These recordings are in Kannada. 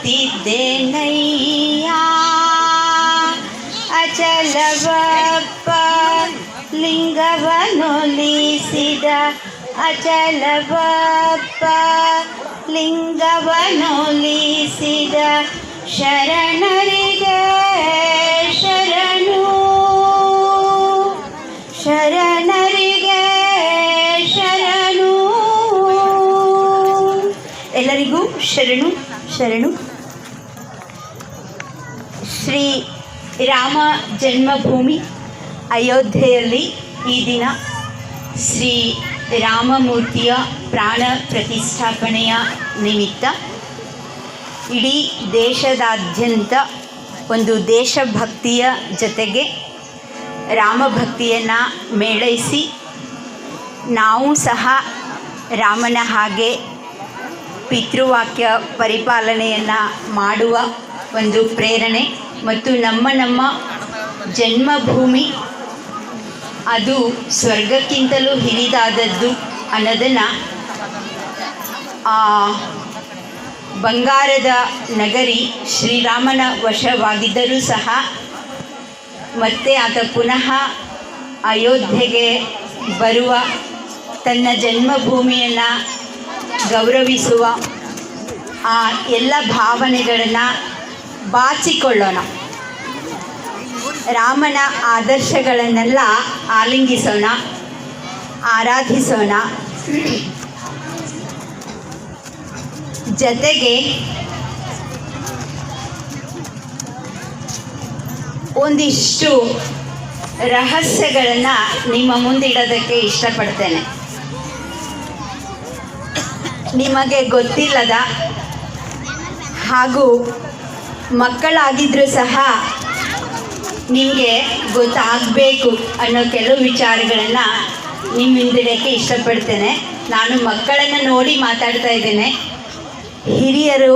ಮಾಡುತ್ತಿದ್ದೇನಯ್ಯ ಅಚಲವಪ್ಪ ಲಿಂಗವನೊಲಿಸಿದ ಅಚಲವಪ್ಪ ಲಿಂಗವನೊಲಿಸಿದ ಶರಣರಿಗೆ ಶರಣು. ಶರಣರಿಗೆ ಶರಣು. ಎಲ್ಲರಿಗೂ ಶರಣು ಶರಣು. ಶ್ರೀ ರಾಮ ಜನ್ಮಭೂಮಿ ಅಯೋಧ್ಯೆಯಲ್ಲಿ ಈ ದಿನ ಶ್ರೀ ರಾಮಮೂರ್ತಿಯ ಪ್ರಾಣ ಪ್ರತಿಷ್ಠಾಪನೆಯ ನಿಮಿತ್ತ ಇಡೀ ದೇಶದಾದ್ಯಂತ ಒಂದು ದೇಶಭಕ್ತಿಯ ಜೊತೆಗೆ ರಾಮಭಕ್ತಿಯನ್ನು ಮೇಳೈಸಿ ನಾವು ಸಹ ರಾಮನ ಹಾಗೆ ಪಿತೃವಾಕ್ಯ ಪರಿಪಾಲನೆಯನ್ನು ಮಾಡುವ ಒಂದು ಪ್ರೇರಣೆ. ಮತ್ತು ನಮ್ಮ ನಮ್ಮ ಜನ್ಮಭೂಮಿ, ಅದು ಸ್ವರ್ಗಕ್ಕಿಂತಲೂ ಹಿರಿದಾದದ್ದು ಅನ್ನೋದನ್ನು ಬಂಗಾರದ ನಗರಿ ಶ್ರೀರಾಮನ ವಶವಾಗಿದ್ದರೂ ಸಹ ಮತ್ತೆ ಆತ ಪುನಃ ಅಯೋಧ್ಯೆಗೆ ಬರುವ ತನ್ನ ಜನ್ಮಭೂಮಿಯನ್ನು ಗೌರವಿಸುವ ಆ ಎಲ್ಲ ಭಾವನೆಗಳನ್ನು ಬಾಚಿಕೊಳ್ಳೋಣ. ರಾಮನ ಆದರ್ಶಗಳನ್ನೆಲ್ಲ ಆಲಿಂಗಿಸೋಣ ಆರಾಧಿಸೋಣ. ಜತೆಗೆ ಒಂದಿಷ್ಟು ರಹಸ್ಯಗಳನ್ನು ನಿಮ್ಮ ಮುಂದಿಡೋದಕ್ಕೆ ಇಷ್ಟಪಡ್ತೇನೆ. ನಿಮಗೆ ಗೊತ್ತಿಲ್ಲದ ಹಾಗೂ ಮಕ್ಕಳಾಗಿದ್ದರೂ ಸಹ ನಿಮಗೆ ಗೊತ್ತಾಗಬೇಕು ಅನ್ನೋ ಕೆಲವು ವಿಚಾರಗಳನ್ನು ನಿಮ್ಮ ಹಿಂದಿಡೋಕ್ಕೆ ಇಷ್ಟಪಡ್ತೇನೆ. ನಾನು ಮಕ್ಕಳನ್ನು ನೋಡಿ ಮಾತಾಡ್ತಾ ಇದ್ದೇನೆ. ಹಿರಿಯರು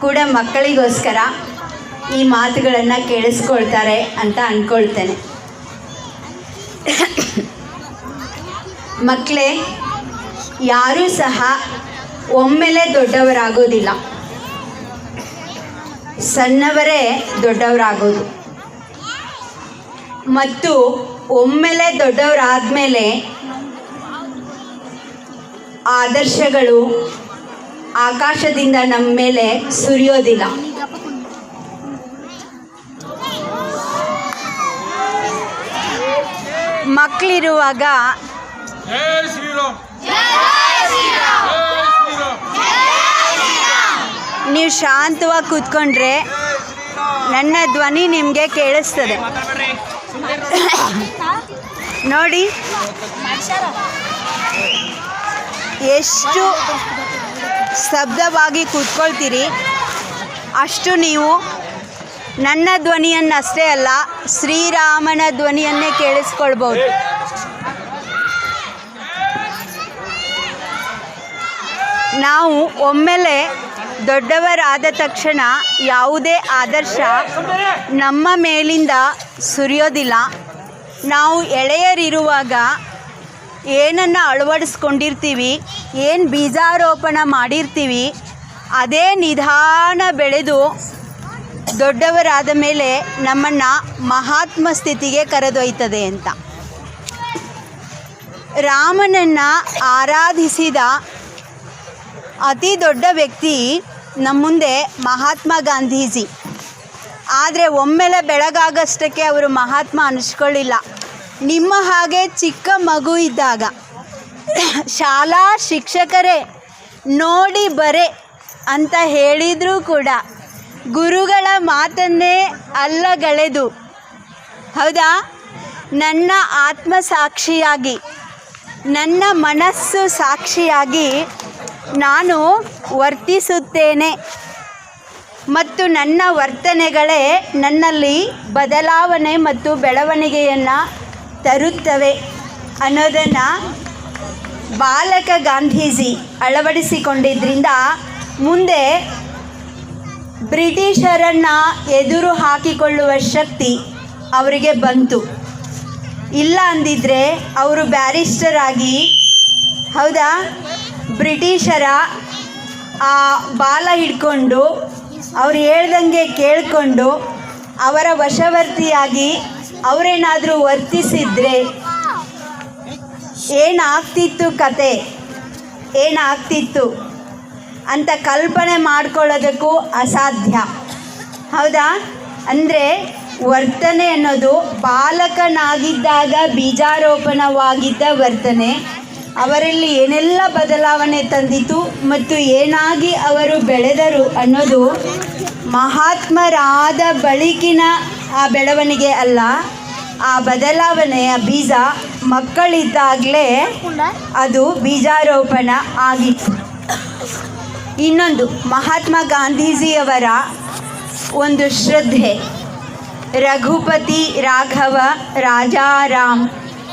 ಕೂಡ ಮಕ್ಕಳಿಗೋಸ್ಕರ ಈ ಮಾತುಗಳನ್ನು ಕೇಳಿಸ್ಕೊಳ್ತಾರೆ ಅಂತ ಅಂದ್ಕೊಳ್ತೇನೆ ಮಕ್ಕಳೇ, ಯಾರೂ ಸಹ ಒಮ್ಮೆಲೆ ದೊಡ್ಡವರಾಗೋದಿಲ್ಲ. ಸಣ್ಣವರೇ ದೊಡ್ಡವರಾಗೋದು. ಮತ್ತು ಒಮ್ಮೆಲೆ ದೊಡ್ಡವರಾದಮೇಲೆ ಆದರ್ಶಗಳು ಆಕಾಶದಿಂದ ನಮ್ಮ ಮೇಲೆ ಸುರಿಯೋದಿಲ್ಲ. ಮಕ್ಕಳಿರುವಾಗ ಶ್ರೀರಾಮ್. ನೀವು ಶಾಂತವಾಗಿ ಕೂತ್ಕೊಂಡ್ರೆ ನನ್ನ ಧ್ವನಿ ನಿಮಗೆ ಕೇಳಿಸ್ತದೆ. ನೋಡಿ. ಎಷ್ಟು ಸ್ತಬ್ಧವಾಗಿ ಕೂತ್ಕೊಳ್ತೀರಿ, ಅಷ್ಟು ನೀವು ನನ್ನ ಧ್ವನಿಯನ್ನಷ್ಟೇ ಅಲ್ಲ, ಶ್ರೀರಾಮನ ಧ್ವನಿಯನ್ನೇ ಕೇಳಿಸ್ಕೊಳ್ಬೋದು. ನಾವು ಒಮ್ಮೆಲೆ ದೊಡ್ಡವರಾದ ತಕ್ಷಣ ಯಾವುದೇ ಆದರ್ಶ ನಮ್ಮ ಮೇಲಿಂದ ಸುರಿಯೋದಿಲ್ಲ. ನಾವು ಎಳೆಯರಿರುವಾಗ ಏನನ್ನು ಅಳವಡಿಸ್ಕೊಂಡಿರ್ತೀವಿ, ಏನು ಬೀಜಾರೋಪಣ ಮಾಡಿರ್ತೀವಿ, ಅದೇ ನಿಧಾನ ಬೆಳೆದು ದೊಡ್ಡವರಾದ ಮೇಲೆ ನಮ್ಮನ್ನು ಮಹಾತ್ಮ ಸ್ಥಿತಿಗೆ ಕರೆದೊಯ್ತದೆ ಅಂತ. ರಾಮನನ್ನು ಆರಾಧಿಸಿದ ಅತಿ ದೊಡ್ಡ ವ್ಯಕ್ತಿ ನಮ್ಮ ಮುಂದೆ ಮಹಾತ್ಮ ಗಾಂಧೀಜಿ. ಆದರೆ ಒಮ್ಮೆಲೆ ಬೆಳಗಾಗಷ್ಟಕ್ಕೆ ಅವರು ಮಹಾತ್ಮ ಅನಿಸ್ಕೊಳ್ಳಿಲ್ಲ. ನಿಮ್ಮ ಹಾಗೆ ಚಿಕ್ಕ ಮಗು ಇದ್ದಾಗ ಶಾಲಾ ಶಿಕ್ಷಕರೇ, ನೋಡಿ ಬರೆ ಅಂತ ಹೇಳಿದರೂ ಕೂಡ ಗುರುಗಳ ಮಾತನ್ನೇ ಅಲ್ಲಗಳೆದು. ಹೌದಾ? ನನ್ನ ಆತ್ಮ ಸಾಕ್ಷಿಯಾಗಿ ನನ್ನ ಮನಸ್ಸು ಸಾಕ್ಷಿಯಾಗಿ ನಾನು ವರ್ತಿಸುತ್ತೇನೆ ಮತ್ತು ನನ್ನ ವರ್ತನೆಗಳೇ ನನ್ನಲ್ಲಿ ಬದಲಾವಣೆ ಮತ್ತು ಬೆಳವಣಿಗೆಯನ್ನು ತರುತ್ತವೆ ಅನ್ನೋದನ್ನು ಬಾಲಕ ಗಾಂಧೀಜಿ ಅಳವಡಿಸಿಕೊಂಡಿದ್ದರಿಂದ ಮುಂದೆ ಬ್ರಿಟಿಷರನ್ನು ಎದುರು ಹಾಕಿಕೊಳ್ಳುವ ಶಕ್ತಿ ಅವರಿಗೆ ಬಂತು. ಇಲ್ಲ ಅಂದಿದ್ರೆ ಅವರು ಬ್ಯಾರಿಸ್ಟರ್ ಆಗಿ ಹೌದಾ? ಬ್ರಿಟಿಷರ, ಆ, ಬಾಲ ಹಿಡ್ಕೊಂಡು, ಅವ್ರು ಹೇಳ್ದಂಗೆ ಕೇಳಿಕೊಂಡು, ಅವರ ವಶವರ್ತಿಯಾಗಿ ಅವರೇನಾದರೂ ವರ್ತಿಸಿದ್ರೆ ಏನಾಗ್ತಿತ್ತು ಕತೆ? ಏನಾಗ್ತಿತ್ತು ಅಂತ ಕಲ್ಪನೆ ಮಾಡ್ಕೊಳ್ಳೋದಕ್ಕೂ ಅಸಾಧ್ಯ. ಹೌದಾ? ಅಂದರೆ ವರ್ತನೆ ಅನ್ನೋದು ಬಾಲಕನಾಗಿದ್ದಾಗ ಬೀಜಾರೋಪಣವಾಗಿದ್ದ ವರ್ತನೆ. ಅವರಲ್ಲಿ ಏನೆಲ್ಲ ಬದಲಾವಣೆ ತಂದಿತು ಮತ್ತು ಏನಾಗಿ ಅವರು ಬೆಳೆದರು ಅನ್ನೋದು ಮಹಾತ್ಮರಾದ ಬಳಿಕಿನ ಆ ಬೆಳವಣಿಗೆ ಅಲ್ಲ, ಆ ಬದಲಾವಣೆಯ ಬೀಜ ಮಕ್ಕಳಿದ್ದಾಗಲೇ ಅದು ಬೀಜಾರೋಪಣ ಆಗಿತ್ತು. ಇನ್ನೊಂದು, ಮಹಾತ್ಮ ಗಾಂಧೀಜಿಯವರ ಒಂದು ಶ್ರದ್ಧೆ, ರಘುಪತಿ ರಾಘವ ರಾಜಾರಾಮ್.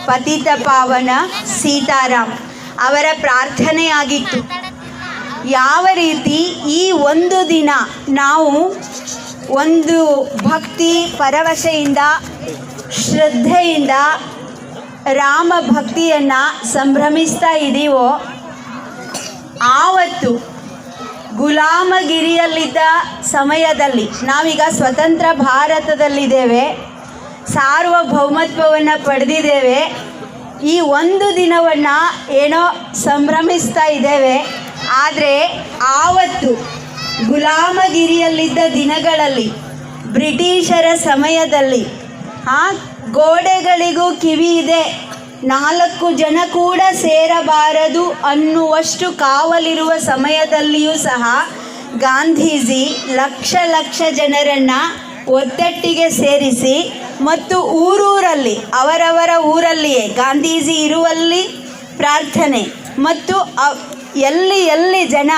ಪತಿತ ಪಾವನ ಸೀತಾರಾಮ್ ಅವರ ಪ್ರಾರ್ಥನೆಯಾಗಿತ್ತು. ಯಾವ ರೀತಿ ಈ ಒಂದು ದಿನ ನಾವು ಒಂದು ಭಕ್ತಿ ಪರವಶೆಯಿಂದ, ಶ್ರದ್ಧೆಯಿಂದ ರಾಮ ಭಕ್ತಿಯನ್ನು ಸಂಭ್ರಮಿಸ್ತಾ ಇದ್ದೀವೋ ಆವತ್ತು ಗುಲಾಮಗಿರಿಯಲ್ಲಿದ್ದ ಸಮಯದಲ್ಲಿ ನಾವೀಗ ಸ್ವತಂತ್ರ ಭಾರತದಲ್ಲಿದ್ದೇವೆ. ಸಾರ್ವಭೌಮತ್ವವನ್ನು ಪಡೆದಿದ್ದೇವೆ. ಈ ಒಂದು ದಿನವನ್ನು ಏನೋ ಸಂಭ್ರಮಿಸ್ತಾ ಇದ್ದೇವೆ. ಆದರೆ ಆವತ್ತು ಗುಲಾಮಗಿರಿಯಲ್ಲಿದ್ದ ದಿನಗಳಲ್ಲಿ, ಬ್ರಿಟಿಷರ ಸಮಯದಲ್ಲಿ, ಆ ಗೋಡೆಗಳಿಗೂ ಕಿವಿ ಇದೆ. ನಾಲ್ಕು ಜನ ಕೂಡ ಸೇರಬಾರದು ಅನ್ನುವಷ್ಟು ಕಾವಲಿರುವ ಸಮಯದಲ್ಲಿಯೂ ಸಹ ಗಾಂಧೀಜಿ ಲಕ್ಷ ಲಕ್ಷ ಜನರನ್ನು ಒತ್ತಟ್ಟಿಗೆ ಸೇರಿಸಿ ಮತ್ತು ಊರೂರಲ್ಲಿ, ಅವರವರ ಊರಲ್ಲಿಯೇ, ಗಾಂಧೀಜಿ ಇರುವಲ್ಲಿ ಪ್ರಾರ್ಥನೆ ಮತ್ತು ಎಲ್ಲಿ ಎಲ್ಲಿ ಜನ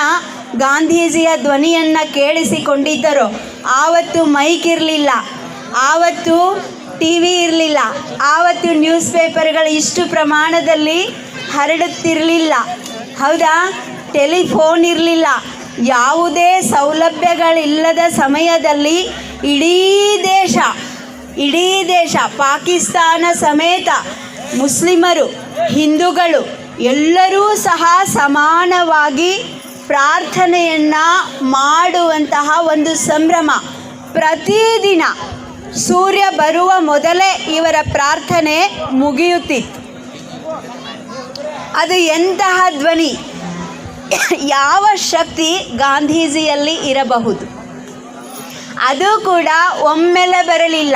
ಗಾಂಧೀಜಿಯ ಧ್ವನಿಯನ್ನು ಕೇಳಿಸಿಕೊಂಡಿದ್ದರೋ, ಆವತ್ತು ಮೈಕ್ ಇರಲಿಲ್ಲ, ಆವತ್ತು ಟಿ ವಿ ಇರಲಿಲ್ಲ, ಆವತ್ತು ನ್ಯೂಸ್ ಪೇಪರ್ಗಳು ಇಷ್ಟು ಪ್ರಮಾಣದಲ್ಲಿ ಹರಡುತ್ತಿರಲಿಲ್ಲ. ಹೌದಾ? ಟೆಲಿಫೋನ್ ಇರಲಿಲ್ಲ. ಯಾವುದೇ ಸೌಲಭ್ಯಗಳಿಲ್ಲದ ಸಮಯದಲ್ಲಿ ಇಡೀ ದೇಶ ಇಡೀ ದೇಶ, ಪಾಕಿಸ್ತಾನ ಸಮೇತ ಮುಸ್ಲಿಮರು, ಹಿಂದೂಗಳು ಎಲ್ಲರೂ ಸಹ ಸಮಾನವಾಗಿ ಪ್ರಾರ್ಥನೆಯನ್ನು ಮಾಡುವಂತಹ ಒಂದು ಸಂಭ್ರಮ. ಪ್ರತಿದಿನ ಸೂರ್ಯ ಬರುವ ಮೊದಲೇ ಇವರ ಪ್ರಾರ್ಥನೆ ಮುಗಿಯುತ್ತಿತ್ತು. ಅದು ಎಂತಹ ಧ್ವನಿ? ಯಾವ ಶಕ್ತಿ ಗಾಂಧೀಜಿಯಲ್ಲಿ ಇರಬಹುದು? ಅದು ಕೂಡ ಒಮ್ಮೆಲೆ ಬರಲಿಲ್ಲ.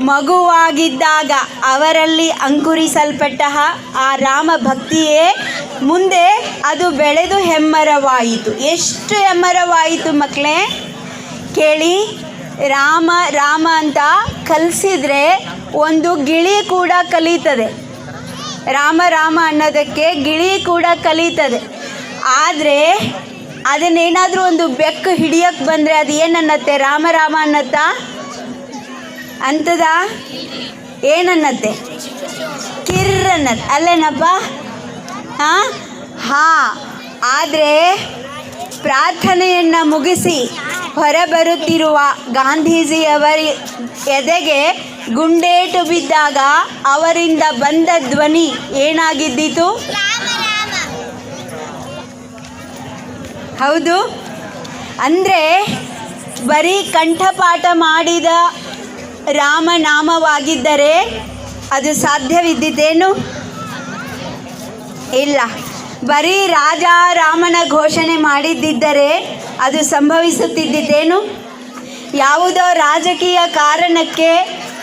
ಮಗುವಾಗಿದ್ದಾಗ ಅವರಲ್ಲಿ ಅಂಕುರಿಸಲ್ಪಟ್ಟ ಆ ರಾಮ ಭಕ್ತಿಯೇ ಮುಂದೆ ಅದು ಬೆಳೆದು ಹೆಮ್ಮರವಾಯಿತು. ಎಷ್ಟು ಹೆಮ್ಮರವಾಯಿತು ಮಕ್ಕಳೇ? ಕೇಳಿ. ರಾಮ ರಾಮ ಅಂತ ಕಲಿಸಿದ್ರೆ ಒಂದು ಗಿಳಿ ಕೂಡ ಕಲಿತದೆ. ರಾಮ ರಾಮ ಅನ್ನೋದಕ್ಕೆ ಗಿಳಿ ಕೂಡ ಕಲಿತದೆ. ಆದರೆ ಅದನ್ನೇನಾದರೂ ಒಂದು ಬೆಕ್ಕು ಹಿಡಿಯಕ್ಕೆ ಬಂದರೆ ಅದು ಏನನ್ನತ್ತೆ? ರಾಮ ರಾಮ ಅನ್ನತ್ತಾ? ಅಂತದ? ಏನನ್ನತ್ತೆ? ಕಿರ್ರನ್ನತ್ ಅಲ್ಲೇನಪ್ಪ? ಹಾಂ? ಹಾಂ. ಆದರೆ ಪ್ರಾರ್ಥನೆಯನ್ನು ಮುಗಿಸಿ ಹೊರಬರುತ್ತಿರುವ ಗಾಂಧೀಜಿಯವರ ಎದೆಗೆ ಗುಂಡೇಟು ಬಿದ್ದಾಗ ಅವರಿಂದ ಬಂದ ಧ್ವನಿ ಏನಾಗಿದ್ದಿತು? ಹೌದು. ಅಂದರೆ ಬರೀ ಕಂಠಪಾಠ ಮಾಡಿದ ರಾಮನಾಮವಾಗಿದ್ದರೆ ಅದು ಸಾಧ್ಯವಿದ್ದಿದ್ದೇನು? ಇಲ್ಲ. ಬರೀ ರಾಜ ರಾಮನ ಘೋಷಣೆ ಮಾಡಿದ್ದಿದ್ದರೆ ಅದು ಸಂಭವಿಸುತ್ತಿದ್ದೇನು ಯಾವುದೋ ರಾಜಕೀಯ ಕಾರಣಕ್ಕೆ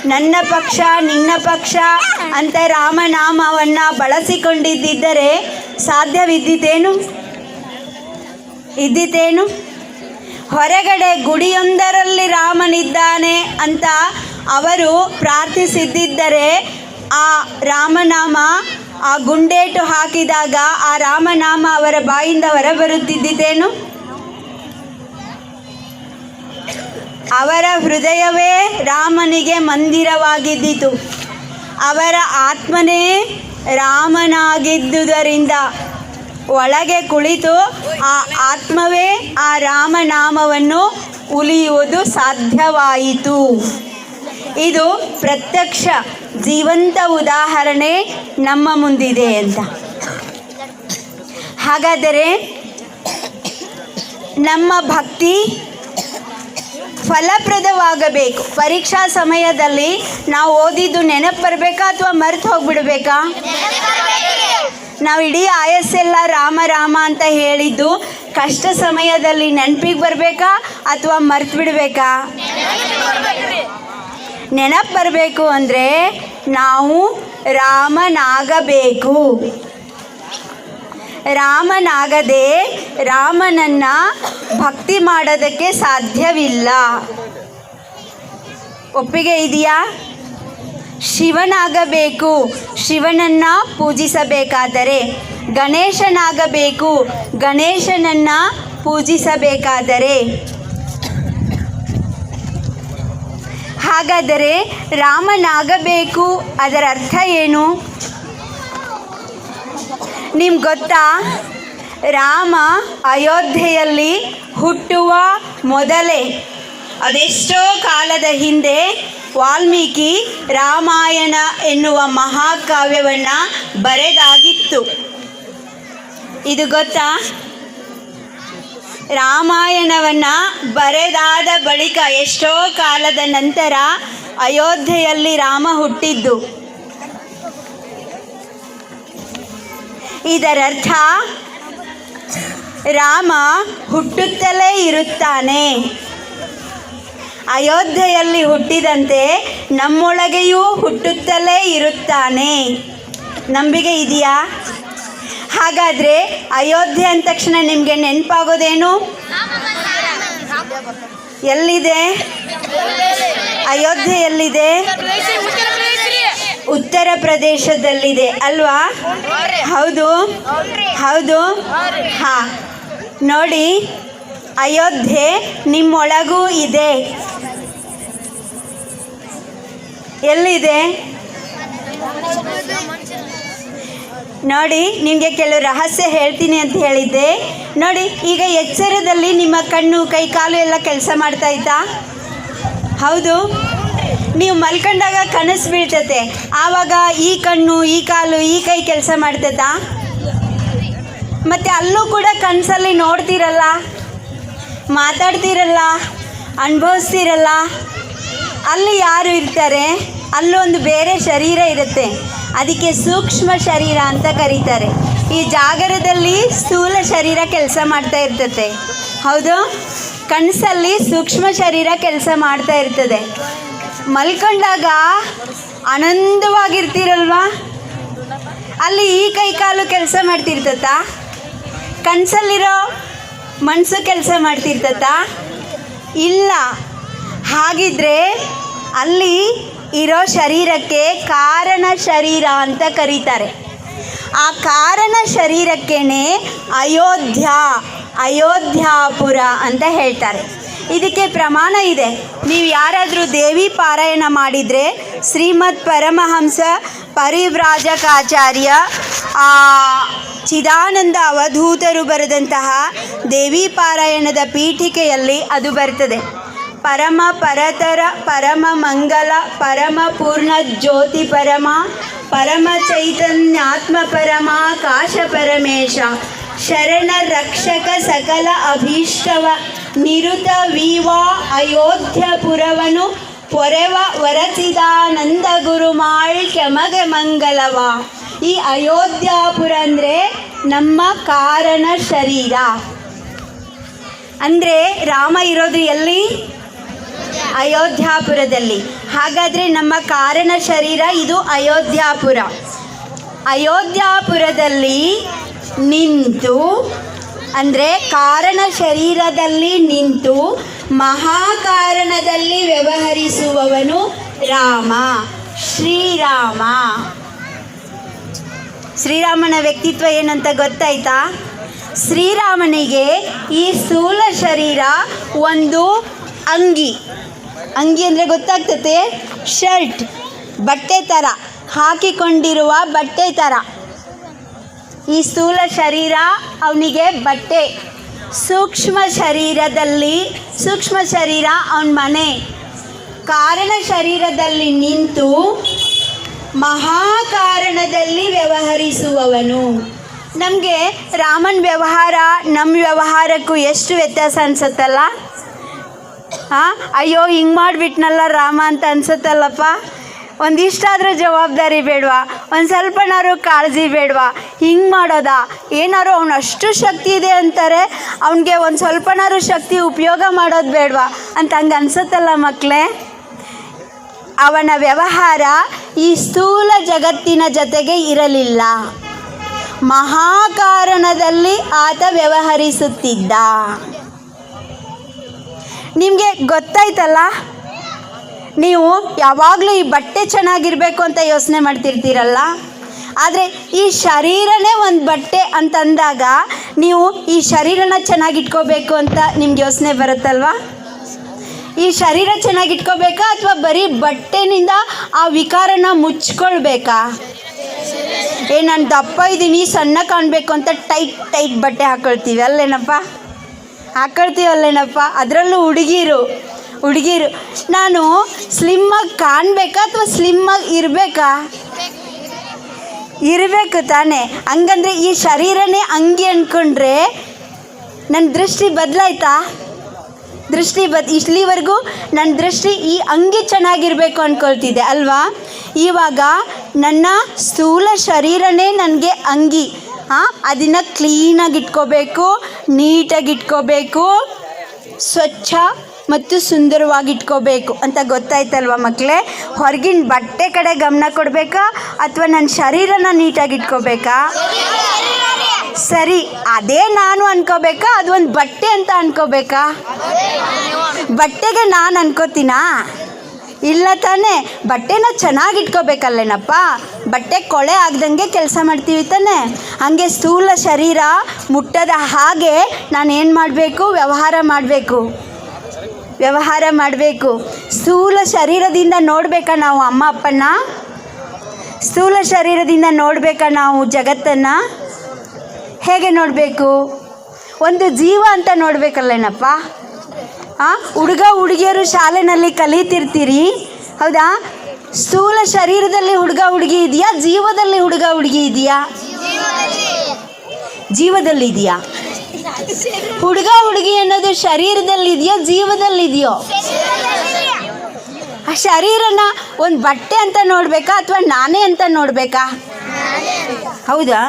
ನನ್ನ ಪಕ್ಷ, ನಿನ್ನ ಪಕ್ಷ ಅಂತ ರಾಮನಾಮವನ್ನು ಬಳಸಿಕೊಂಡಿದ್ದಿದ್ದರೆ ಸಾಧ್ಯವಿದ್ದಿತೇನು ಇದ್ದಿತೇನು ಹೊರಗಡೆ ಗುಡಿಯೊಂದರಲ್ಲಿ ರಾಮನಿದ್ದಾನೆ ಅಂತ ಅವರು ಪ್ರಾರ್ಥಿಸಿದ್ದಿದ್ದರೆ ಆ ರಾಮನಾಮ ಆ ಗುಂಡೇಟು ಹಾಕಿದಾಗ ಆ ರಾಮನಾಮ ಅವರ ಬಾಯಿಂದ ಹೊರಬರುತ್ತಿದ್ದೇನು ಅವರ ಹೃದಯವೇ ರಾಮನಿಗೆ ಮಂದಿರವಾಗಿದ್ದಿತು. ಅವರ ಆತ್ಮನೇ ರಾಮನಾಗಿದ್ದುದರಿಂದ ಒಳಗೆ ಕುಳಿತು ಆ ಆತ್ಮವೇ ಆ ರಾಮನಾಮವನ್ನು ಉಲಿಯುವುದು ಸಾಧ್ಯವಾಯಿತು. ಇದು ಪ್ರತ್ಯಕ್ಷ ಜೀವಂತ ಉದಾಹರಣೆ ನಮ್ಮ ಮುಂದಿದೆ ಅಂತ. ಹಾಗಾದರೆ ನಮ್ಮ ಭಕ್ತಿ ಫಲಪ್ರದವಾಗಬೇಕು. ಪರೀಕ್ಷಾ ಸಮಯದಲ್ಲಿ ನಾವು ಓದಿದ್ದು ನೆನಪು ಬರಬೇಕಾ ಅಥವಾ ಮರೆತು ಹೋಗ್ಬಿಡ್ಬೇಕಾ? ನಾವು ಇಡೀ ಆಯಸ್ಸೆಲ್ಲ ರಾಮ ರಾಮ ಅಂತ ಹೇಳಿದ್ದು ಕಷ್ಟ ಸಮಯದಲ್ಲಿ ನೆನಪಿಗೆ ಬರಬೇಕಾ ಅಥವಾ ಮರ್ತು ಬಿಡಬೇಕಾ? ನೆನಪು ಬರಬೇಕು ಅಂದರೆ ನಾವು ರಾಮನಾಗಬೇಕು. ರಾಮನಾಗದೆ ರಾಮನನ್ನ ಭಕ್ತಿ ಮಾಡೋದಕ್ಕೆ ಸಾಧ್ಯವಿಲ್ಲ. ಒಪ್ಪಿಗೆ ಇದೆಯಾ? ಶಿವನಾಗಬೇಕು. ಶಿವನನ್ನ ಪೂಜಿಸಬೇಕಾದರೆ ಗಣೇಶನಾಗಬೇಕು. ಗಣೇಶನನ್ನ ಪೂಜಿಸಬೇಕಾದರೆ ಹಾಗಾದರೆ ರಾಮನಾಗಬೇಕು. ಅದರ ಅರ್ಥ ಏನು? ನಿಮ್ಗೆ ಗೊತ್ತಾ? ರಾಮ ಅಯೋಧ್ಯೆಯಲ್ಲಿ ಹುಟ್ಟುವ ಮೊದಲೇ ಅದೆಷ್ಟೋ ಕಾಲದ ಹಿಂದೆ ವಾಲ್ಮೀಕಿ ರಾಮಾಯಣ ಎನ್ನುವ ಮಹಾಕಾವ್ಯವನ್ನು ಬರೆದಾಗಿತ್ತು. ಇದು ಗೊತ್ತಾ? ರಾಮಾಯಣವನ್ನು ಬರೆದಾದ ಬಳಿಕ ಎಷ್ಟೋ ಕಾಲದ ನಂತರ ಅಯೋಧ್ಯೆಯಲ್ಲಿ ರಾಮ ಹುಟ್ಟಿದ್ದು. ಇದರರ್ಥ, ರಾಮ ಹುಟ್ಟುತ್ತಲೇ ಇರುತ್ತಾನೆ. ಅಯೋಧ್ಯೆಯಲ್ಲಿ ಹುಟ್ಟಿದಂತೆ ನಮ್ಮೊಳಗೆಯೂ ಹುಟ್ಟುತ್ತಲೇ ಇರುತ್ತಾನೆ. ನಂಬಿಕೆ ಇದೆಯಾ? ಹಾಗಾದರೆ ಅಯೋಧ್ಯೆ ಅಂದ ತಕ್ಷಣ ನಿಮಗೆ ನೆನಪಾಗೋದೇನು? ಎಲ್ಲಿದೆ? ಅಯೋಧ್ಯೆ ಎಲ್ಲಿದೆ ಉತ್ತರ ಪ್ರದೇಶದಲ್ಲಿದೆ ಅಲ್ವಾ? ಹೌದು. ಹೌದು. ಹಾ. ನೋಡಿ. ಅಯೋಧ್ಯೆ ನಿಮ್ಮೊಳಗೂ ಇದೆ. ಎಲ್ಲಿದೆ? ನೋಡಿ, ನಿಮಗೆ ಕೆಲವು ರಹಸ್ಯ ಹೇಳ್ತೀನಿ ಅಂತ ಹೇಳಿದ್ದೆ. ನೋಡಿ, ಈಗ ಎಚ್ಚರದಲ್ಲಿ ನಿಮ್ಮ ಕಣ್ಣು, ಕೈ, ಕಾಲು ಎಲ್ಲ ಕೆಲಸ ಮಾಡ್ತಾ ಇತ್ತಾ? ಹೌದು. ನೀವು ಮಲ್ಕೊಂಡಾಗ ಕನಸು ಬೀಳ್ತತೆ. ಆವಾಗ ಈ ಕಣ್ಣು, ಈ ಕಾಲು, ಈ ಕೈ ಕೆಲಸ ಮಾಡ್ತೈತಾ? ಮತ್ತು ಅಲ್ಲೂ ಕೂಡ ಕನಸಲ್ಲಿ ನೋಡ್ತೀರಲ್ಲ? ಮಾತಾಡ್ತೀರಲ್ಲ? ಅನುಭವಿಸ್ತಿರಲ್ಲ? ಅಲ್ಲಿ ಯಾರು ಇರ್ತಾರೆ? ಅಲ್ಲೊಂದು ಬೇರೆ ಶರೀರ ಇರುತ್ತೆ. ಅದಕ್ಕೆ ಸೂಕ್ಷ್ಮ ಶರೀರ ಅಂತ ಕರೀತಾರೆ. ಈ ಜಾಗರದಲ್ಲಿ ಸ್ಥೂಲ ಶರೀರ ಕೆಲಸ ಮಾಡ್ತಾ ಇರ್ತದೆ. ಹೌದು? ಕನಸಲ್ಲಿ ಸೂಕ್ಷ್ಮ ಶರೀರ ಕೆಲಸ ಮಾಡ್ತಾ ಇರ್ತದೆ. ಮಲ್ಕೊಂಡಾಗ ಆನಂದವಾಗಿರ್ತೀರಲ್ವಾ? ಅಲ್ಲಿ ಈ ಕೈ ಕಾಲು ಕೆಲಸ ಮಾಡ್ತಿರ್ತತ್ತ ಕನಸಲ್ಲಿರೋ ಮನಸ್ಸು ಕೆಲಸ ಮಾಡ್ತಿರ್ತತ ಇಲ್ಲ. ಹಾಗಿದ್ರೆ ಅಲ್ಲಿ ಇರೋ ಶರೀರಕ್ಕೆ ಕಾರಣ ಶರೀರ ಅಂತ ಕರೀತಾರೆ. ಆ ಕಾರಣ ಶರೀರಕ್ಕೇನೆ ಅಯೋಧ್ಯ, ಅಯೋಧ್ಯಾಪುರ ಅಂತ ಹೇಳ್ತಾರೆ. ಇದಕ್ಕೆ ಪ್ರಮಾಣ ಇದೆ. ನೀವು ಯಾರಾದರೂ ದೇವಿ ಪಾರಾಯಣ ಮಾಡಿದರೆ ಶ್ರೀಮದ್ ಪರಮಹಂಸ ಪರಿವ್ರಾಜಕಾಚಾರ್ಯ ಚಿದಾನಂದ ಅವಧೂತರು ಬರೆದಂತಹ ದೇವಿ ಪಾರಾಯಣದ ಪೀಠಿಕೆಯಲ್ಲಿ ಅದು ಬರ್ತದೆ. ಪರಮ ಪರತರ, ಪರಮ ಮಂಗಲ, ಪರಮ ಪೂರ್ಣ ಜ್ಯೋತಿ ಪರಮ ಪರಮ ಚೈತನ್ಯಾತ್ಮ ಪರಮ, ಕಾಶ ಪರಮೇಶ, ಶರಣ ರಕ್ಷಕ ಸಕಲ ಅಭೀಷ್ಟವ, ನಿರುತ ವಿವಾ ಅಯೋಧ್ಯಪುರವನು ಪೊರೆವ ವರಸಿದಾನಂದ ಗುರುಮಾಳ್ ಕೆಮಗೆ ಮಂಗಲವ. ಈ ಅಯೋಧ್ಯಾಪುರ ಅಂದರೆ ನಮ್ಮ ಕಾರಣ ಶರೀರ. ಅಂದರೆ ರಾಮ ಇರೋದು ಎಲ್ಲಿ? ಅಯೋಧ್ಯಾಪುರದಲ್ಲಿ. ಹಾಗಾದರೆ ನಮ್ಮ ಕಾರಣ ಶರೀರ ಇದು ಅಯೋಧ್ಯಾಪುರ. ಅಯೋಧ್ಯಾಪುರದಲ್ಲಿ ನಿಂತು ಅಂದರೆ ಕಾರಣ ಶರೀರದಲ್ಲಿ ನಿಂತು ಮಹಾಕಾರಣದಲ್ಲಿ ವ್ಯವಹರಿಸುವವನು ರಾಮ. ಶ್ರೀರಾಮ. ಶ್ರೀರಾಮನ ವ್ಯಕ್ತಿತ್ವ ಏನಂತ ಗೊತ್ತಾಯ್ತಾ? ಶ್ರೀರಾಮನಿಗೆ ಈ ಸ್ಥೂಲ ಶರೀರ ಒಂದು ಅಂಗಿ. ಅಂಗಿ ಅಂದರೆ ಗೊತ್ತಾಗ್ತತೆ ಶರ್ಟ್, ಬಟ್ಟೆ ಥರ ಹಾಕಿಕೊಂಡಿರುವ ಬಟ್ಟೆ ಥರ ಈ ಸ್ಥೂಲ ಶರೀರ ಅವನಿಗೆ ಬಟ್ಟೆ. ಸೂಕ್ಷ್ಮ ಶರೀರದಲ್ಲಿ, ಸೂಕ್ಷ್ಮ ಶರೀರ ಅವನ ಮನೆ. ಕಾರಣ ಶರೀರದಲ್ಲಿ ನಿಂತು ಮಹಾಕಾರಣದಲ್ಲಿ ವ್ಯವಹರಿಸುವವನು. ನಮಗೆ ರಾಮನ ವ್ಯವಹಾರ ನಮ್ಮ ವ್ಯವಹಾರಕ್ಕೂ ಎಷ್ಟು ವ್ಯತ್ಯಾಸ ಅನ್ಸುತ್ತಲ್ಲ? ಹಾಂ ಅಯ್ಯೋ, ಹಿಂಗೆ ಮಾಡಿಬಿಟ್ನಲ್ಲ ರಾಮ ಅಂತ ಅನ್ಸುತ್ತಲ್ಲಪ್ಪ? ಒಂದಿಷ್ಟಾದರೂ ಜವಾಬ್ದಾರಿ ಬೇಡವಾ? ಒಂದು ಸ್ವಲ್ಪನಾದ್ರು ಕಾಳಜಿ ಬೇಡವಾ? ಹಿಂಗೆ ಮಾಡೋದಾ? ಏನಾದ್ರು ಅವ್ನು ಅಷ್ಟು ಶಕ್ತಿ ಇದೆ ಅಂತಾರೆ, ಅವನಿಗೆ ಒಂದು ಸ್ವಲ್ಪನಾದ್ರು ಶಕ್ತಿ ಉಪಯೋಗ ಮಾಡೋದು ಬೇಡವಾ? ಅಂತ ಹಂಗೆ ಅನಿಸುತ್ತಲ್ಲ ಮಕ್ಕಳೇ ಅವನ ವ್ಯವಹಾರ ಈ ಸ್ಥೂಲ ಜಗತ್ತಿನ ಜೊತೆಗೆ ಇರಲಿಲ್ಲ. ಮಹಾಕಾರಣದಲ್ಲಿ ಆತ ವ್ಯವಹರಿಸುತ್ತಿದ್ದ. ನಿಮಗೆ ಗೊತ್ತಾಯ್ತಲ್ಲ? ನೀವು ಯಾವಾಗಲೂ ಈ ಬಟ್ಟೆ ಚೆನ್ನಾಗಿರಬೇಕು ಅಂತ ಯೋಚನೆ ಮಾಡ್ತಿರ್ತೀರಲ್ಲ? ಆದರೆ ಈ ಶರೀರನೇ ಒಂದು ಬಟ್ಟೆ ಅಂತಂದಾಗ ನೀವು ಈ ಶರೀರನ ಚೆನ್ನಾಗಿಟ್ಕೋಬೇಕು ಅಂತ ನಿಮ್ಗೆ ಯೋಚನೆ ಬರುತ್ತಲ್ವಾ? ಈ ಶರೀರ ಚೆನ್ನಾಗಿಟ್ಕೋಬೇಕಾ ಅಥವಾ ಬರೀ ಬಟ್ಟೆನಿಂದ ಆ ವಿಕಾರನ ಮುಚ್ಕೊಳ್ಬೇಕಾ? ಏ, ನಾನು ದಪ್ಪ ಇದ್ದೀನಿ, ಸಣ್ಣ ಕಾಣಬೇಕು ಅಂತ ಟೈಟ್ ಟೈಟ್ ಬಟ್ಟೆ ಹಾಕೊಳ್ತೀವಿ, ಅಲ್ಲೇನಪ್ಪ? ಹಾಕೊಳ್ತೀವಲ್ಲೇನಪ್ಪ ಅದರಲ್ಲೂ ಹುಡುಗಿರು. ಹುಡುಗಿರು. ನಾನು ಸ್ಲಿಮ್ಮಾಗಿ ಕಾಣಬೇಕಾ ಅಥವಾ ಸ್ಲಿಮ್ಮಾಗಿ ಇರಬೇಕಾ? ಇರಬೇಕು ತಾನೇ. ಹಂಗಂದ್ರೆ ಈ ಶರೀರನೇ ಅಂಗಿ ಅಂದ್ಕೊಂಡ್ರೆ ನನ್ನ ದೃಷ್ಟಿ ಬದಲಾಯ್ತಾ? ದೃಷ್ಟಿ ಬದ್, ಇಲ್ಲಿವರೆಗೂ ನನ್ನ ದೃಷ್ಟಿ ಈ ಅಂಗಿ ಚೆನ್ನಾಗಿರಬೇಕು ಅಂದ್ಕೊಳ್ತಿದ್ದೆ ಅಲ್ವಾ? ಇವಾಗ ನನ್ನ ಸ್ಥೂಲ ಶರೀರನೇ ನನಗೆ ಅಂಗಿ. ಹಾಂ ಅದನ್ನು ಕ್ಲೀನಾಗಿ ಇಟ್ಕೋಬೇಕು, ನೀಟಾಗಿ ಇಟ್ಕೋಬೇಕು, ಸ್ವಚ್ಛ ಮತ್ತು ಸುಂದರವಾಗಿ ಇಟ್ಕೋಬೇಕು ಅಂತ ಗೊತ್ತಾಯ್ತಲ್ವ ಮಕ್ಕಳೇ? ಹೊರಗಿನ ಬಟ್ಟೆ ಕಡೆ ಗಮನ ಕೊಡಬೇಕಾ? ಅಥವಾ ನನ್ನ ಶರೀರನ ನೀಟಾಗಿ ಇಟ್ಕೋಬೇಕಾ ಸರಿ, ಅದೇ ನಾನು ಅನ್ಕೋಬೇಕಾ? ಅದು ಒಂದು ಬಟ್ಟೆ ಅಂತ ಅನ್ಕೋಬೇಕಾ? ಬಟ್ಟೆಗೆ ನಾನು ಅನ್ಕೋತೀನಾ? ಇಲ್ಲ ತಾನೇ. ಬಟ್ಟೆನ ಚೆನ್ನಾಗಿ ಇಟ್ಕೋಬೇಕಲ್ಲೇನಪ್ಪ ಬಟ್ಟೆ ಕೊಳೆ ಆಗ್ದಂಗೆ ಕೆಲಸ ಮಾಡ್ತೀವಿ ತಾನೇ. ಹಾಗೆ ಸ್ಥೂಲ ಶರೀರ ಮುಟ್ಟದ ಹಾಗೆ ನಾನು ಏನು ಮಾಡಬೇಕು? ವ್ಯವಹಾರ ಮಾಡಬೇಕು. ವ್ಯವಹಾರ ಮಾಡಬೇಕು. ಸ್ಥೂಲ ಶರೀರದಿಂದ ನೋಡಬೇಕಾ ನಾವು ಅಮ್ಮ ಅಪ್ಪನ ಸ್ಥೂಲ ಶರೀರದಿಂದ ನೋಡಬೇಕಾ ನಾವು ಜಗತ್ತನ್ನು? ಹೇಗೆ ನೋಡಬೇಕು? ಒಂದು ಜೀವ ಅಂತ ನೋಡಬೇಕಲ್ಲೇನಪ್ಪ. ಹಾಂ ಹುಡುಗ, ಹುಡುಗಿಯರು ಶಾಲೆನಲ್ಲಿ ಕಲಿತಿರ್ತೀರಿ. ಹೌದಾ? ಸ್ಥೂಲ ಶರೀರದಲ್ಲಿ ಹುಡುಗ, ಹುಡುಗಿ ಇದೆಯಾ? ಜೀವದಲ್ಲಿ ಹುಡುಗ, ಹುಡುಗಿ ಇದೆಯಾ? ಜೀವದಲ್ಲಿ ಇದೆಯಾ? ಹುಡುಗ ಹುಡುಗಿ ಅನ್ನೋದು ಶರೀರದಲ್ಲಿ ಇದೆಯೋ ಜೀವದಲ್ಲಿ ಇದೆಯೋ ಆ ಶರೀರನ ಒಂದು ಬಟ್ಟೆ ಅಂತ ನೋಡಬೇಕಾ ಅಥವಾ ನಾನೇ ಅಂತ ನೋಡಬೇಕಾ? ಹೌದಾ?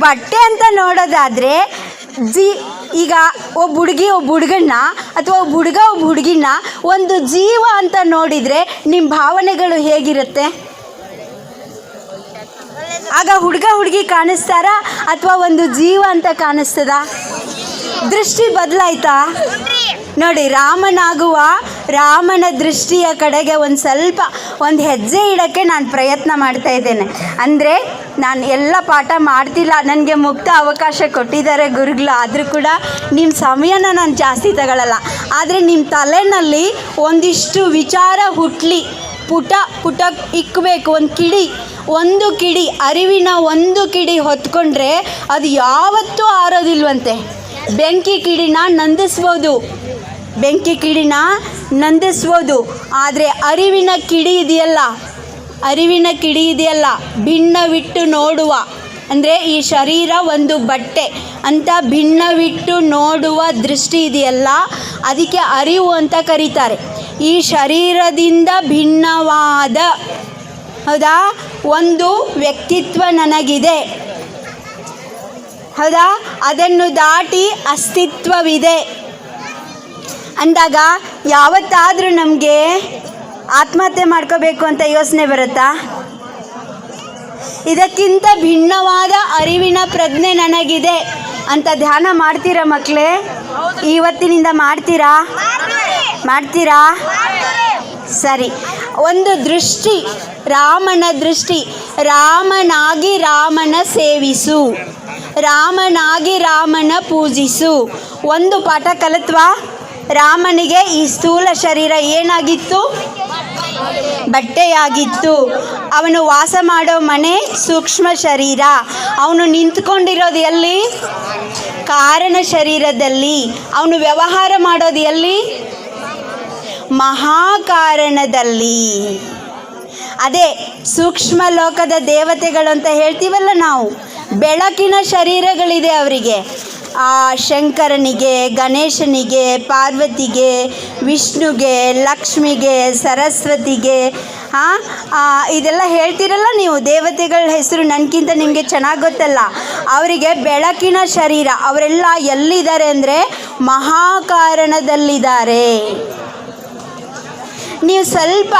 ಬಟ್ಟೆ ಅಂತ ನೋಡೋದಾದ್ರೆ ಜಿ, ಈಗ ಒಬ್ಬ ಹುಡುಗಿ ಒಬ್ಬ ಹುಡುಗನ್ನ ಅಥವಾ ಒಬ್ಬ ಹುಡುಗ ಒಬ್ಬ ಹುಡುಗಿನ ಒಂದು ಜೀವ ಅಂತ ನೋಡಿದರೆ ನಿಮ್ಮ ಭಾವನೆಗಳು ಹೇಗಿರುತ್ತೆ? ಆಗ ಹುಡುಗ ಹುಡುಗಿ ಕಾಣಿಸ್ತಾರಾ ಅಥವಾ ಒಂದು ಜೀವ ಅಂತ ಕಾಣಿಸ್ತದ? ದೃಷ್ಟಿ ಬದಲಾಯ್ತಾ? ನೋಡಿ, ರಾಮನಾಗುವ ರಾಮನ ದೃಷ್ಟಿಯ ಕಡೆಗೆ ಒಂದು ಸ್ವಲ್ಪ, ಒಂದು ಹೆಜ್ಜೆ ಇಡೋಕ್ಕೆ ನಾನು ಪ್ರಯತ್ನ ಮಾಡ್ತಾ ಇದ್ದೇನೆ. ಅಂದರೆ, ನಾನು ಎಲ್ಲ ಪಾಠ ಮಾಡ್ತಿಲ್ಲ, ನನಗೆ ಮುಕ್ತ ಅವಕಾಶ ಕೊಟ್ಟಿದ್ದಾರೆ ಗುರುಗಳು. ಆದರೂ ಕೂಡ ನಿಮ್ಮ ಸಮಯನ ನಾನು ಜಾಸ್ತಿ ತಗೊಳ್ಳಲ್ಲ ಆದರೆ ನಿಮ್ಮ ತಲೆನಲ್ಲಿ ಒಂದಿಷ್ಟು ವಿಚಾರ ಹುಟ್ಲಿ. ಪುಟ ಪುಟ ಇಕ್ಕಬೇಕು ಒಂದು ಕಿಡಿ. ಒಂದು ಕಿಡಿ, ಅರಿವಿನ ಒಂದು ಕಿಡಿ ಹೊತ್ಕೊಂಡ್ರೆ ಅದು ಯಾವತ್ತೂ ಆರೋದಿಲ್ವಂತೆ. ಬೆಂಕಿ ಕಿಡಿನ ನಂದಿಸ್ಬೋದು. ಬೆಂಕಿ ಕಿಡಿನ ನಂದಿಸ್ಬೋದು. ಆದರೆ ಅರಿವಿನ ಕಿಡಿ ಇದೆಯಲ್ಲ? ಅರಿವಿನ ಕಿಡಿ ಇದೆಯಲ್ಲ? ಭಿನ್ನವಿಟ್ಟು ನೋಡುವ. ಅಂದರೆ ಈ ಶರೀರ ಒಂದು ಬಟ್ಟೆ ಅಂತ ಭಿನ್ನವಿಟ್ಟು ನೋಡುವ ದೃಷ್ಟಿ ಇದೆಯಲ್ಲ? ಅದಕ್ಕೆ ಅರಿವು ಅಂತ ಕರೀತಾರೆ. ಈ ಶರೀರದಿಂದ ಭಿನ್ನವಾದ ಹೌದಾ? ಒಂದು ವ್ಯಕ್ತಿತ್ವ ನನಗಿದೆ. ಹೌದಾ? ಅದನ್ನು ದಾಟಿ ಅಸ್ತಿತ್ವವಿದೆ. ಅಂದಾಗ ಯಾವತ್ತಾದರೂ ನಮಗೆ ಆತ್ಮಹತ್ಯೆ ಮಾಡ್ಕೋಬೇಕು ಅಂತ ಯೋಚನೆ ಬರುತ್ತಾ? ಇದಕ್ಕಿಂತ ಭಿನ್ನವಾದ ಅರಿವಿನ ಪ್ರಜ್ಞೆ ನನಗಿದೆ. ಅಂತ ಧ್ಯಾನ ಮಾಡ್ತೀರಾ ಮಕ್ಕಳೇ ಇವತ್ತಿನಿಂದ ಮಾಡ್ತೀರಾ? ಮಾಡ್ತೀರಾ? ಸರಿ. ಒಂದು ದೃಷ್ಟಿ, ರಾಮನ ದೃಷ್ಟಿ. ರಾಮನಾಗಿ ರಾಮನ ಸೇವಿಸು. ರಾಮನಾಗಿ ರಾಮನ ಪೂಜಿಸು. ಒಂದು ಪಾಠ ಕಲಿತ್ವಾ? ರಾಮನಿಗೆ ಈ ಸ್ಥೂಲ ಶರೀರ ಏನಾಗಿತ್ತು? ಬಟ್ಟೆಯಾಗಿತ್ತು. ಅವನು ವಾಸ ಮಾಡೋ ಮನೆ ಸೂಕ್ಷ್ಮ ಶರೀರ. ಅವನು ನಿಂತ್ಕೊಂಡಿರೋದು ಎಲ್ಲಿ? ಕಾರಣ ಶರೀರದಲ್ಲಿ. ಅವನು ವ್ಯವಹಾರ ಮಾಡೋದು ಎಲ್ಲಿ? ಮಹಾಕಾರಣದಲ್ಲಿ. ಅದೇ ಸೂಕ್ಷ್ಮ ಲೋಕದ ದೇವತೆಗಳು ಅಂತ ಹೇಳ್ತೀವಲ್ಲ ನಾವು. ಬೆಳಕಿನ ಶರೀರಗಳಿದೆ ಅವರಿಗೆ. ಆ ಶಂಕರನಿಗೆ, ಗಣೇಶನಿಗೆ, ಪಾರ್ವತಿಗೆ, ವಿಷ್ಣುಗೆ, ಲಕ್ಷ್ಮಿಗೆ, ಸರಸ್ವತಿಗೆ ಹಾಂ ಇದೆಲ್ಲ ಹೇಳ್ತಿರಲ್ಲ ನೀವು? ದೇವತೆಗಳ ಹೆಸರು ನನಗಿಂತ ನಿಮಗೆ ಚೆನ್ನಾಗಿ ಗೊತ್ತಲ್ಲ. ಅವರಿಗೆ ಬೆಳಕಿನ ಶರೀರ, ಅವರೆಲ್ಲ ಎಲ್ಲಿದ್ದಾರೆ ಅಂದರೆ ಮಹಾಕಾರಣದಲ್ಲಿದ್ದಾರೆ. ನೀವು ಸ್ವಲ್ಪ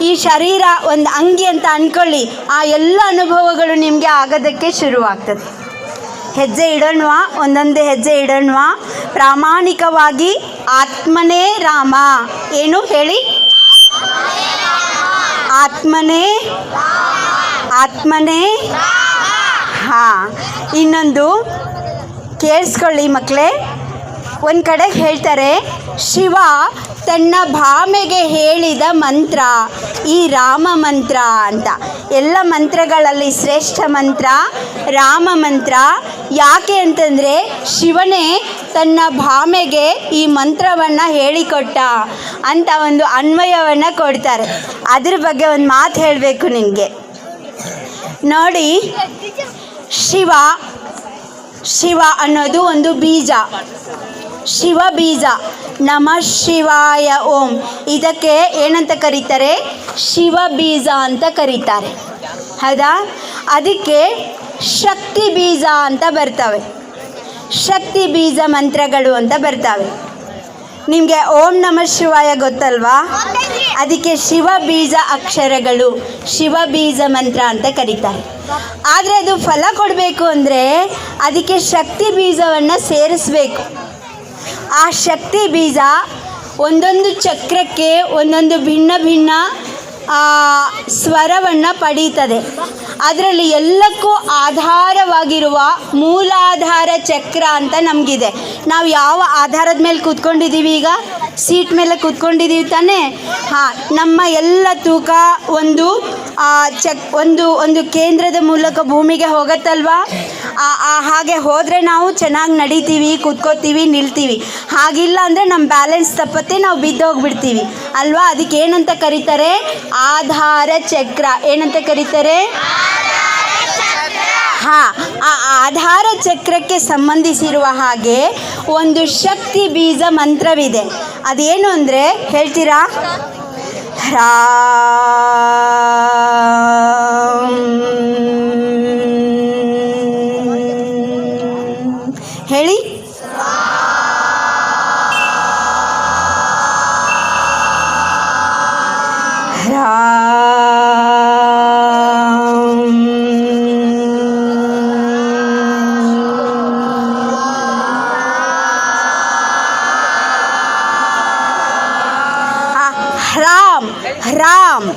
ಈ ಶರೀರ ಒಂದು ಅಂಗಿ ಅಂತ ಅಂದ್ಕೊಳ್ಳಿ ಆ ಎಲ್ಲ ಅನುಭವಗಳು ನಿಮಗೆ ಆಗೋದಕ್ಕೆ ಶುರುವಾಗ್ತದೆ. ಹೆಜ್ಜೆ ಇಡೋಣವಾ, ಒಂದೊಂದು ಹೆಜ್ಜೆ ಇಡೋಣವಾ. ಪ್ರಾಮಾಣಿಕವಾಗಿ ಆತ್ಮನೇ ರಾಮ. ಏನು ಹೇಳಿ? ಆತ್ಮನೇ ಆತ್ಮನೇ ಹಾಂ. ಇನ್ನೊಂದು ಕೇಳಿಸ್ಕೊಳ್ಳಿ ಮಕ್ಕಳೇ. ಒಂದು ಕಡೆ ಹೇಳ್ತಾರೆ, ಶಿವ ತನ್ನ ಭಾಮೆಗೆ ಹೇಳಿದ ಮಂತ್ರ, ಈ ರಾಮ ಮಂತ್ರ ಅಂತ. ಎಲ್ಲ ಮಂತ್ರಗಳಲ್ಲಿ ಶ್ರೇಷ್ಠ ಮಂತ್ರ, ರಾಮ ಮಂತ್ರ. ಯಾಕೆ ಅಂತಂದರೆ, ಶಿವನೇ ತನ್ನ ಭಾಮೆಗೆ ಈ ಮಂತ್ರವನ್ನು ಹೇಳಿಕೊಟ್ಟ ಅಂತ ಒಂದು ಅನ್ವಯವನ್ನು ಕೊಡ್ತಾರೆ. ಅದ್ರ ಬಗ್ಗೆ ಒಂದು ಮಾತು ಹೇಳಬೇಕು ನಿನಗೆ. ನೋಡಿ, ಶಿವ ಶಿವ ಅನ್ನೋದು ಒಂದು ಬೀಜ. ಶಿವ ಬೀಜ ನಮಃ ಶಿವಾಯ ಓಂ. ಇದಕ್ಕೆ ಏನಂತ ಕರೀತಾರೆ? ಶಿವ ಬೀಜ ಅಂತ ಕರೀತಾರೆ. ಹೌದಾ? ಅದಕ್ಕೆ ಶಕ್ತಿ ಬೀಜ ಅಂತ ಬರ್ತವೆ. ಶಕ್ತಿ ಬೀಜ ಮಂತ್ರಗಳು ಅಂತ ಬರ್ತವೆ. ನಿಮಗೆ ಓಂ ನಮಃ ಶಿವಾಯ ಗೊತ್ತಲ್ವಾ? ಅದಕ್ಕೆ ಶಿವ ಬೀಜ ಅಕ್ಷರಗಳು ಶಿವ ಬೀಜ ಮಂತ್ರ ಅಂತ ಕರೀತಾರೆ. ಆದರೆ ಅದು ಫಲ ಕೊಡಬೇಕು ಅಂದರೆ ಅದಕ್ಕೆ ಶಕ್ತಿ ಬೀಜವನ್ನು ಸೇರಿಸ್ಬೇಕು. ಆ ಶಕ್ತಿ ಬೀಜ ಒಂದೊಂದು ಚಕ್ರಕ್ಕೆ ಒಂದೊಂದು ಭಿನ್ನ ಭಿನ್ನ ಸ್ವರವನ್ನು ಪಡೀತದೆ. ಅದರಲ್ಲಿ ಎಲ್ಲಕ್ಕೂ ಆಧಾರವಾಗಿರುವ ಮೂಲಾಧಾರ ಚಕ್ರ ಅಂತ ನಮಗಿದೆ. ನಾವು ಯಾವ ಆಧಾರದ ಮೇಲೆ ಕೂತ್ಕೊಂಡಿದ್ದೀವಿ ಈಗ? ಸೀಟ್ ಮೇಲೆ ಕೂತ್ಕೊಂಡಿದ್ದೀವಿ ತಾನೇ? ಹಾಂ, ನಮ್ಮ ಎಲ್ಲ ತೂಕ ಒಂದು ಚಕ್, ಒಂದು ಒಂದು ಕೇಂದ್ರದ ಮೂಲಕ ಭೂಮಿಗೆ ಹೋಗತ್ತಲ್ವಾ? ಹಾಗೆ ಹೋದರೆ ನಾವು ಚೆನ್ನಾಗಿ ನಡೀತೀವಿ ಕೂತ್ಕೋತೀವಿ ನಿಲ್ತೀವಿ. ಹಾಗಿಲ್ಲ ಅಂದರೆ ನಮ್ಮ ಬ್ಯಾಲೆನ್ಸ್ ತಪ್ಪತ್ತೆ, ನಾವು ಬಿದ್ದೋಗ್ಬಿಡ್ತೀವಿ. ಅಲ್ವಾ? ಅದಕ್ಕೆ ಏನಂತ ಕರೀತಾರೆ? ಆಧಾರ ಚಕ್ರ. ಏನಂತ ಕರೀತಾರೆ? ಹಾಂ ಆ ಆಧಾರ ಚಕ್ರಕ್ಕೆ ಸಂಬಂಧಿಸಿರುವ ಹಾಗೆ ಒಂದು ಶಕ್ತಿ ಬೀಜ ಮಂತ್ರವಿದೆ. ಅದೇನು ಅಂದರೆ ಹೇಳ್ತೀರಾ? ರಾ ಹೇಳಿ. ಆ, ಹ್ರಾಮ್.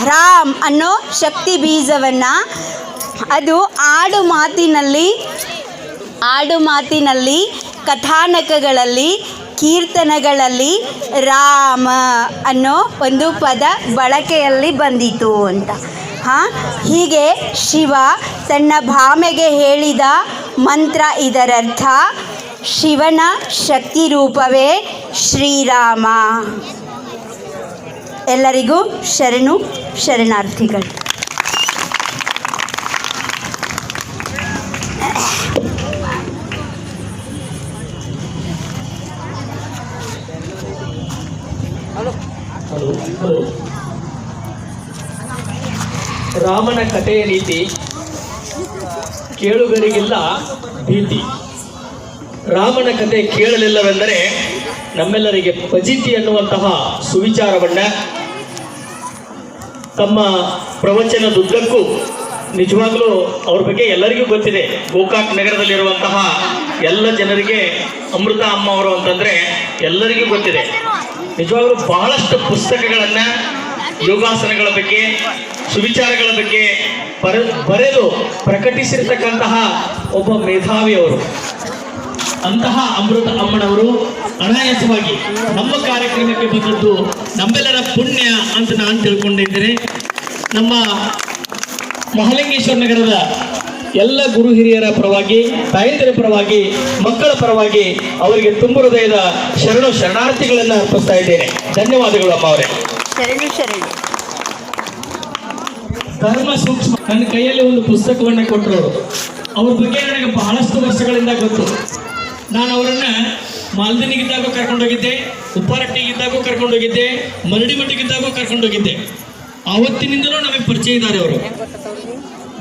ಹ್ರಾಮ್ ಅನ್ನೋ ಶಕ್ತಿ ಬೀಜವನ್ನು ಅದು ಆಡು ಮಾತಿನಲ್ಲಿ ಆಡು ಮಾತಿನಲ್ಲಿ, ಕಥಾನಕಗಳಲ್ಲಿ, ಕೀರ್ತನೆಗಳಲ್ಲಿ ರಾಮ ಅನ್ನೋ ಒಂದು ಪದ ಬಳಕೆಯಲ್ಲಿ ಬಂದಿತು ಅಂತ. ಹಾಂ? ಹೀಗೆ ಶಿವ ತನ್ನ ಭಾಮೆಗೆ ಹೇಳಿದ ಮಂತ್ರ ಇದರರ್ಥ ಶಿವನ ಶಕ್ತಿ ರೂಪವೇ ಶ್ರೀರಾಮ. ಎಲ್ಲರಿಗೂ ಶರಣು, ಶರಣಾರ್ಥಿಗಳು. ರಾಮನ ಕಥೆಯ ರೀತಿ, ಕೇಳುಗರಿಗಿಲ್ಲ ಭೀತಿ. ರಾಮನ ಕಥೆ ಕೇಳಲಿಲ್ಲವೆಂದರೆ ನಮ್ಮೆಲ್ಲರಿಗೆ ಪಜಿತಿ ಅನ್ನುವಂತಹ ಸುವಿಚಾರವನ್ನ ತಮ್ಮ ಪ್ರವಚನದುದ್ದಕ್ಕೂ ನಿಜವಾಗ್ಲೂ ಅವ್ರ ಬಗ್ಗೆ ಎಲ್ಲರಿಗೂ ಗೊತ್ತಿದೆ. ಗೋಕಾಕ್ ನಗರದಲ್ಲಿರುವಂತಹ ಎಲ್ಲ ಜನರಿಗೆ ಅಮೃತ ಅಮ್ಮ ಅವರು ಅಂತಂದ್ರೆ ಎಲ್ಲರಿಗೂ ಗೊತ್ತಿದೆ. ನಿಜವಾಗ್ಲೂ ಬಹಳಷ್ಟು ಪುಸ್ತಕಗಳನ್ನ ಯೋಗಾಸನಗಳ ಬಗ್ಗೆ, ಸುವಿಚಾರಗಳ ಬಗ್ಗೆ ಬರೆ, ಬರೆದು ಪ್ರಕಟಿಸಿರ್ತಕ್ಕಂತಹ ಒಬ್ಬ ಮೇಧಾವಿ ಅವರು. ಅಂತಹ ಅಮೃತ ಅಮ್ಮನವರು ಅನಾಯಾಸವಾಗಿ ನಮ್ಮ ಕಾರ್ಯಕ್ರಮಕ್ಕೆ ಬಂದದ್ದು ನಮ್ಮೆಲ್ಲರ ಪುಣ್ಯ ಅಂತ ನಾನು ತಿಳ್ಕೊಂಡಿದ್ದೇನೆ. ನಮ್ಮ ಮಹಾಲಿಂಗೇಶ್ವರ ನಗರದ ಎಲ್ಲ ಗುರು ಹಿರಿಯರ ಪರವಾಗಿ ತಾಯಂದಿರ ಪರವಾಗಿ ಮಕ್ಕಳ ಪರವಾಗಿ ಅವರಿಗೆ ತುಂಬ ಹೃದಯದ ಶರಣು ಶರಣಾರ್ಥಿಗಳನ್ನು ಅರ್ಪಿಸ್ತಾ ಇದ್ದೇನೆ. ಧನ್ಯವಾದಗಳು ಅಮ್ಮ ಅವರೇ ಶರಣು ಶರಣು. ಧರ್ಮ ಸೂಕ್ಷ್ಮ. ನನ್ನ ಕೈಯಲ್ಲಿ ಒಂದು ಪುಸ್ತಕವನ್ನು ಕೊಟ್ಟರು ಅವ್ರ ಬಗ್ಗೆ ನನಗೆ ಬಹಳಷ್ಟು ವರ್ಷಗಳಿಂದ ಗೊತ್ತು. ನಾನು ಅವರನ್ನ ಮಾಲ್ದಿನಿಗಿದ್ದಾಗೂ ಕರ್ಕೊಂಡೋಗಿದ್ದೆ, ಉಪ್ಪಾರಟ್ಟಿಗಿದ್ದಾಗೂ ಕರ್ಕೊಂಡೋಗಿದ್ದೆ ಮರಡಿ ಮಟ್ಟಿಗಿದ್ದಾಗೂ ಕರ್ಕೊಂಡೋಗಿದ್ದೆ. ಆವತ್ತಿನಿಂದಲೂ ನಮಗೆ ಪರಿಚಯ ಇದ್ದಾರೆ ಅವರು.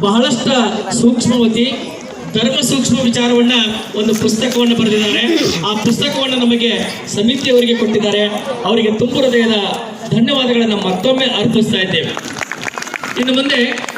ಬಹಳಷ್ಟು ಸೂಕ್ಷ್ಮವತಿ, ಧರ್ಮ ಸೂಕ್ಷ್ಮ ವಿಚಾರವನ್ನ ಒಂದು ಪುಸ್ತಕವನ್ನು ಬರೆದಿದ್ದಾರೆ. ಆ ಪುಸ್ತಕವನ್ನು ನಮಗೆ ಸಮಿತಿಯವರಿಗೆ ಕೊಟ್ಟಿದ್ದಾರೆ. ಅವರಿಗೆ ತುಂಬ ಹೃದಯದ ಧನ್ಯವಾದಗಳನ್ನು ಮತ್ತೊಮ್ಮೆ ಅರ್ಪಿಸ್ತಾ ಇದ್ದೇವೆ. ಇನ್ನು ಮುಂದೆ